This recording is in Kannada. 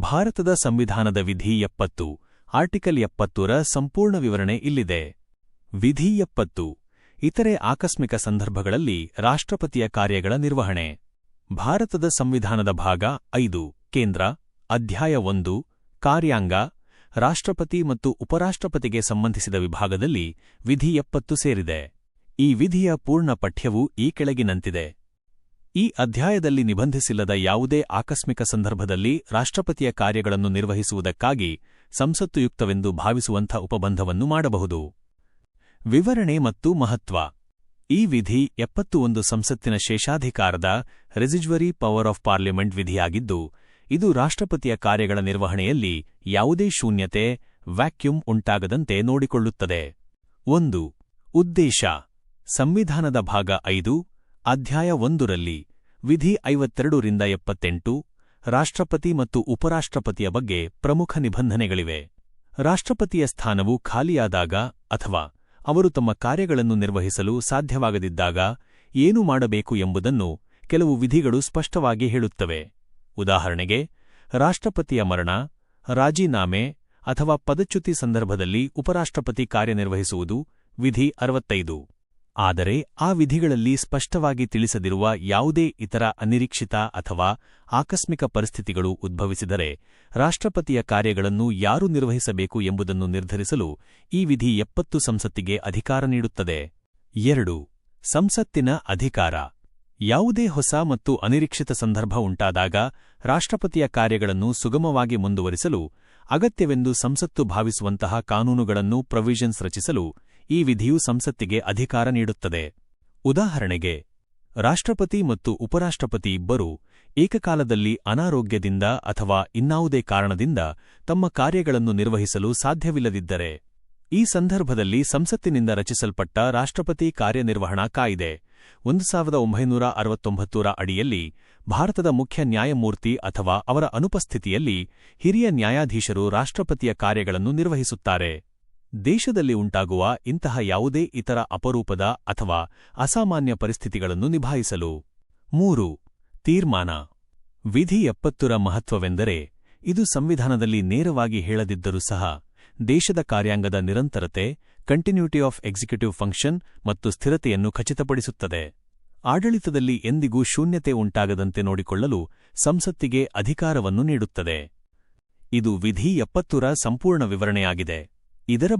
ಭಾರತದ ಸಂವಿಧಾನದ ವಿಧಿ ಎಪ್ಪತ್ತು, ಆರ್ಟಿಕಲ್ ಎಪ್ಪತ್ತುರ ಸಂಪೂರ್ಣ ವಿವರಣೆ ಇಲ್ಲಿದೆ. ವಿಧಿ ಎಪ್ಪತ್ತು, ಇತರೆ ಆಕಸ್ಮಿಕ ಸಂದರ್ಭಗಳಲ್ಲಿ ರಾಷ್ಟ್ರಪತಿಯ ಕಾರ್ಯಗಳ ನಿರ್ವಹಣೆ. ಭಾರತದ ಸಂವಿಧಾನದ ಭಾಗ ಐದು, ಕೇಂದ್ರ, ಅಧ್ಯಾಯ ಒಂದು, ಕಾರ್ಯಾಂಗ, ರಾಷ್ಟ್ರಪತಿ ಮತ್ತು ಉಪರಾಷ್ಟ್ರಪತಿಗೆ ಸಂಬಂಧಿಸಿದ ವಿಭಾಗದಲ್ಲಿ ವಿಧಿ ಎಪ್ಪತ್ತು ಸೇರಿದೆ. ಈ ವಿಧಿಯ ಪೂರ್ಣ ಪಠ್ಯವು ಈ ಕೆಳಗಿನಂತಿದೆ. ಈ ಅಧ್ಯಾಯದಲ್ಲಿ ನಿಬಂಧಿಸಿಲ್ಲದ ಯಾವುದೇ ಆಕಸ್ಮಿಕ ಸಂದರ್ಭದಲ್ಲಿ ರಾಷ್ಟ್ರಪತಿಯ ಕಾರ್ಯಗಳನ್ನು ನಿರ್ವಹಿಸುವುದಕ್ಕಾಗಿ ಸಂಸತ್ತುಯುಕ್ತವೆಂದು ಭಾವಿಸುವಂಥ ಉಪಬಂಧವನ್ನು ಮಾಡಬಹುದು. ವಿವರಣೆ ಮತ್ತು ಮಹತ್ವ. ಈ ವಿಧಿ ಎಪ್ಪತ್ತು ಒಂದು ಸಂಸತ್ತಿನ ಶೇಷಾಧಿಕಾರದ ರೆಸಿಜ್ವರಿ ಪವರ್ ಆಫ್ ಪಾರ್ಲಿಮೆಂಟ್ ವಿಧಿಯಾಗಿದ್ದು, ಇದು ರಾಷ್ಟ್ರಪತಿಯ ಕಾರ್ಯಗಳ ನಿರ್ವಹಣೆಯಲ್ಲಿ ಯಾವುದೇ ಶೂನ್ಯತೆ, ವ್ಯಾಕ್ಯೂಮ್ ಉಂಟಾಗದಂತೆ ನೋಡಿಕೊಳ್ಳುತ್ತದೆ. ಒಂದು. ಉದ್ದೇಶ. ಸಂವಿಧಾನದ ಭಾಗ ಐದು, ಅಧ್ಯಾಯ ಒಂದರಲ್ಲಿ ವಿಧಿ ಐವತ್ತೆರಡರಿಂದ ಎಪ್ಪತ್ತೆಂಟು, ರಾಷ್ಟ್ರಪತಿ ಮತ್ತು ಉಪರಾಷ್ಟ್ರಪತಿಯ ಬಗ್ಗೆ ಪ್ರಮುಖ ನಿಬಂಧನೆಗಳಿವೆ. ರಾಷ್ಟ್ರಪತಿಯ ಸ್ಥಾನವು ಖಾಲಿಯಾದಾಗ ಅಥವಾ ಅವರು ತಮ್ಮ ಕಾರ್ಯಗಳನ್ನು ನಿರ್ವಹಿಸಲು ಸಾಧ್ಯವಾಗದಿದ್ದಾಗ ಏನು ಮಾಡಬೇಕು ಎಂಬುದನ್ನು ಕೆಲವು ವಿಧಿಗಳು ಸ್ಪಷ್ಟವಾಗಿ ಹೇಳುತ್ತವೆ. ಉದಾಹರಣೆಗೆ, ರಾಷ್ಟ್ರಪತಿಯ ಮರಣ, ರಾಜೀನಾಮೆ ಅಥವಾ ಪದಚ್ಯುತಿ ಸಂದರ್ಭದಲ್ಲಿ ಉಪರಾಷ್ಟ್ರಪತಿ ಕಾರ್ಯನಿರ್ವಹಿಸುವುದು ವಿಧಿ ಅರವತ್ತೈದು. ಆದರೆ ಆ ವಿಧಿಗಳಲ್ಲಿ ಸ್ಪಷ್ಟವಾಗಿ ತಿಳಿಸದಿರುವ ಯಾವುದೇ ಇತರ ಅನಿರೀಕ್ಷಿತ ಅಥವಾ ಆಕಸ್ಮಿಕ ಪರಿಸ್ಥಿತಿಗಳು ಉದ್ಭವಿಸಿದರೆ ರಾಷ್ಟ್ರಪತಿಯ ಕಾರ್ಯಗಳನ್ನು ಯಾರು ನಿರ್ವಹಿಸಬೇಕು ಎಂಬುದನ್ನು ನಿರ್ಧರಿಸಲು ಈ ವಿಧಿ ಎಪ್ಪತ್ತು ಸಂಸತ್ತಿಗೆ ಅಧಿಕಾರ ನೀಡುತ್ತದೆ. ಎರಡು. ಸಂಸತ್ತಿನ ಅಧಿಕಾರ. ಯಾವುದೇ ಹೊಸ ಮತ್ತು ಅನಿರೀಕ್ಷಿತ ಸಂದರ್ಭ ಉಂಟಾದಾಗ ರಾಷ್ಟ್ರಪತಿಯ ಕಾರ್ಯಗಳನ್ನು ಸುಗಮವಾಗಿ ಮುಂದುವರಿಸಲು ಅಗತ್ಯವೆಂದು ಸಂಸತ್ತು ಭಾವಿಸುವಂತಹ ಕಾನೂನುಗಳನ್ನು ಪ್ರೊವಿಷನ್ಸ್ ರಚಿಸಲು ಈ ವಿಧಿಯು ಸಂಸತ್ತಿಗೆ ಅಧಿಕಾರ ನೀಡುತ್ತದೆ. ಉದಾಹರಣೆಗೆ, ರಾಷ್ಟ್ರಪತಿ ಮತ್ತು ಉಪರಾಷ್ಟ್ರಪತಿ ಇಬ್ಬರೂ ಏಕಕಾಲದಲ್ಲಿ ಅನಾರೋಗ್ಯದಿಂದ ಅಥವಾ ಇನ್ನಾವುದೇ ಕಾರಣದಿಂದ ತಮ್ಮ ಕಾರ್ಯಗಳನ್ನು ನಿರ್ವಹಿಸಲು ಸಾಧ್ಯವಿಲ್ಲದಿದ್ದರೆ, ಈ ಸಂದರ್ಭದಲ್ಲಿ ಸಂಸತ್ತಿನಿಂದ ರಚಿಸಲ್ಪಟ್ಟ ರಾಷ್ಟ್ರಪತಿ ಕಾರ್ಯನಿರ್ವಹಣಾ ಕಾಯಿದೆ ಒಂದು ಸಾವಿರದ ಒಂಬೈನೂರ ಅರವತ್ತೊಂಬತ್ತರ ಅಡಿಯಲ್ಲಿ ಭಾರತದ ಮುಖ್ಯ ನ್ಯಾಯಮೂರ್ತಿ ಅಥವಾ ಅವರ ಅನುಪಸ್ಥಿತಿಯಲ್ಲಿ ಹಿರಿಯ ನ್ಯಾಯಾಧೀಶರು ರಾಷ್ಟ್ರಪತಿಯ ಕಾರ್ಯಗಳನ್ನು ನಿರ್ವಹಿಸುತ್ತಾರೆ. ದೇಶದಲ್ಲಿ ಉಂಟಾಗುವ ಇಂತಹ ಯಾವುದೇ ಇತರ ಅಪರೂಪದ ಅಥವಾ ಅಸಾಮಾನ್ಯ ಪರಿಸ್ಥಿತಿಗಳನ್ನು ನಿಭಾಯಿಸಲು. ಮೂರು, ತೀರ್ಮಾನ. ವಿಧಿ ಎಪ್ಪತ್ತರ ಮಹತ್ವವೆಂದರೆ ಇದು ಸಂವಿಧಾನದಲ್ಲಿ ನೇರವಾಗಿ ಹೇಳದಿದ್ದರೂ ಸಹ ದೇಶದ ಕಾರ್ಯಾಂಗದ ನಿರಂತರತೆ ಕಂಟಿನ್ಯೂಟಿ ಆಫ್ ಎಕ್ಸಿಕ್ಯೂಟಿವ್ ಫಂಕ್ಷನ್ ಮತ್ತು ಸ್ಥಿರತೆಯನ್ನು ಖಚಿತಪಡಿಸುತ್ತದೆ. ಆಡಳಿತದಲ್ಲಿ ಎಂದಿಗೂ ಶೂನ್ಯತೆ ಉಂಟಾಗದಂತೆ ನೋಡಿಕೊಳ್ಳಲು ಸಂಸತ್ತಿಗೆ ಅಧಿಕಾರವನ್ನು ನೀಡುತ್ತದೆ. ಇದು ವಿಧಿ ಎಪ್ಪತ್ತುರ ಸಂಪೂರ್ಣ ವಿವರಣೆಯಾಗಿದೆ. ಇದರ